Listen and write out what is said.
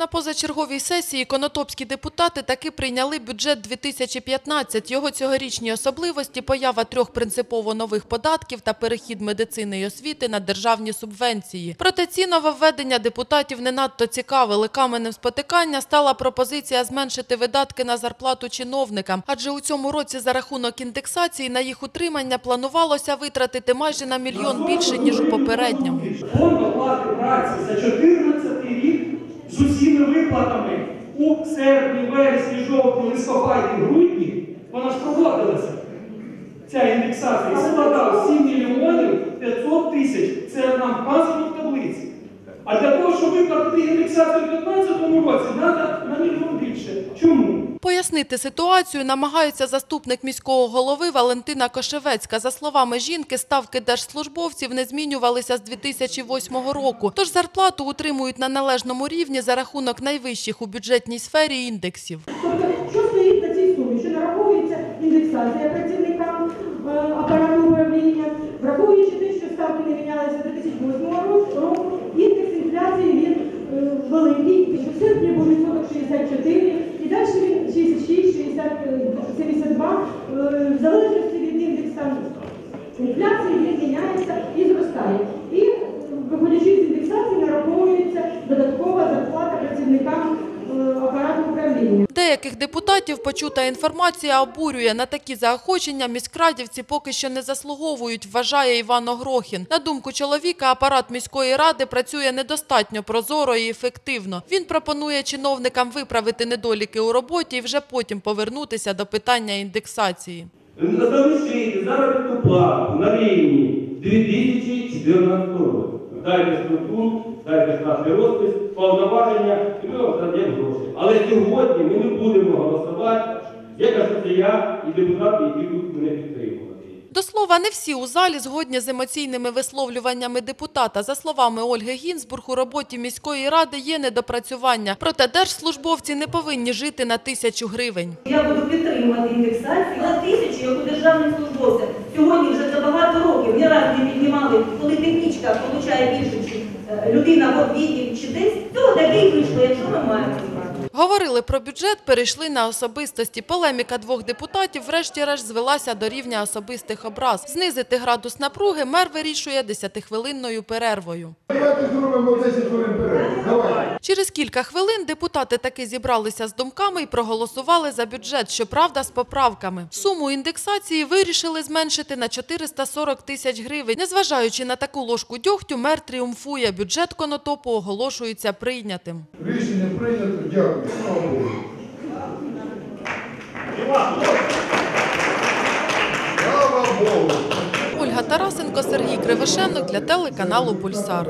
На позачерговій сесії конотопські депутати таки прийняли бюджет 2015. Його цьогорічні особливості – поява трьох принципово нових податків та перехід медицини і освіти на державні субвенції. Проте ці нововведення депутатів не надто цікавили. Каменем спотикання стала пропозиція зменшити видатки на зарплату чиновникам, адже у цьому році за рахунок індексації на їх утримання планувалося витратити майже на мільйон більше, ніж у попередньому. Фонд оплати праці за 14 рік з усіма виплатами у серпні, вересні, жовтні, листопаді, грудні, вона ж проводилася. Ця індексація складала 7 мільйонів 500 тисяч. Це нам вказано в таблиці. А для того, щоб виплатити індексацію в 2015 році, треба на мільйон більше. Чому? Пояснити ситуацію намагається заступник міського голови Валентина Кошевецька. За словами жінки, ставки держслужбовців не змінювалися з 2008 року, тож зарплату утримують на належному рівні за рахунок найвищих у бюджетній сфері індексів. Тобто, що стоїть на цій сумі? Що нараховується індексація працівникам е, апарату управління, враховуючи те, що ставки не мінялися з 2008 року, залежності від індекса інфляції він міняється і зростає. І е, виходячи з індексації нараховується додаткова зарплата працівникам е, апарату управління. Деяких депутатів почута інформація обурює. На такі заохочення міськрадівці поки що не заслуговують, вважає Іван Огрохін. На думку чоловіка, апарат міської ради працює недостатньо прозоро і ефективно. Він пропонує чиновникам виправити недоліки у роботі і вже потім повернутися до питання індексації. Залишити заробітну плату на рівні 2014 року. Дайте структуру, дайте штатний розпис, повноваження, і ми вам знайдемо гроші. Але сьогодні ми не будемо голосувати, як кажу, я і депутати, які будуть мене підтримувати. До не всі у залі згодні з емоційними висловлюваннями депутата. За словами Ольги Гінзбург, у роботі міської ради є недопрацювання. Проте держслужбовці не повинні жити на тисячу гривень. Я буду підтримувати індексацію на тисячу, як у державних службовців. Сьогодні вже за багато років ні разу не піднімали, коли технічка отримує більше, чи е, людина в обіді, чи десь. Цього такий вийшло, якщо ми маємо. Говорили про бюджет, перейшли на особистості. Полеміка двох депутатів врешті-решт звелася до рівня особистих образ. Знизити градус напруги мер вирішує 10-хвилинною перервою. Давайте зробимо 10 хвилин перерву. Давай. Через кілька хвилин депутати таки зібралися з думками і проголосували за бюджет, щоправда, з поправками. Суму індексації вирішили зменшити на 440 тисяч гривень. Незважаючи на таку ложку дьогтю, мер тріумфує. Бюджет конотопу оголошується прийнятим. Рішення прийнято. Дякую. Ольга Тарасенко, Сергій Кривошенок для телеканалу Пульсар.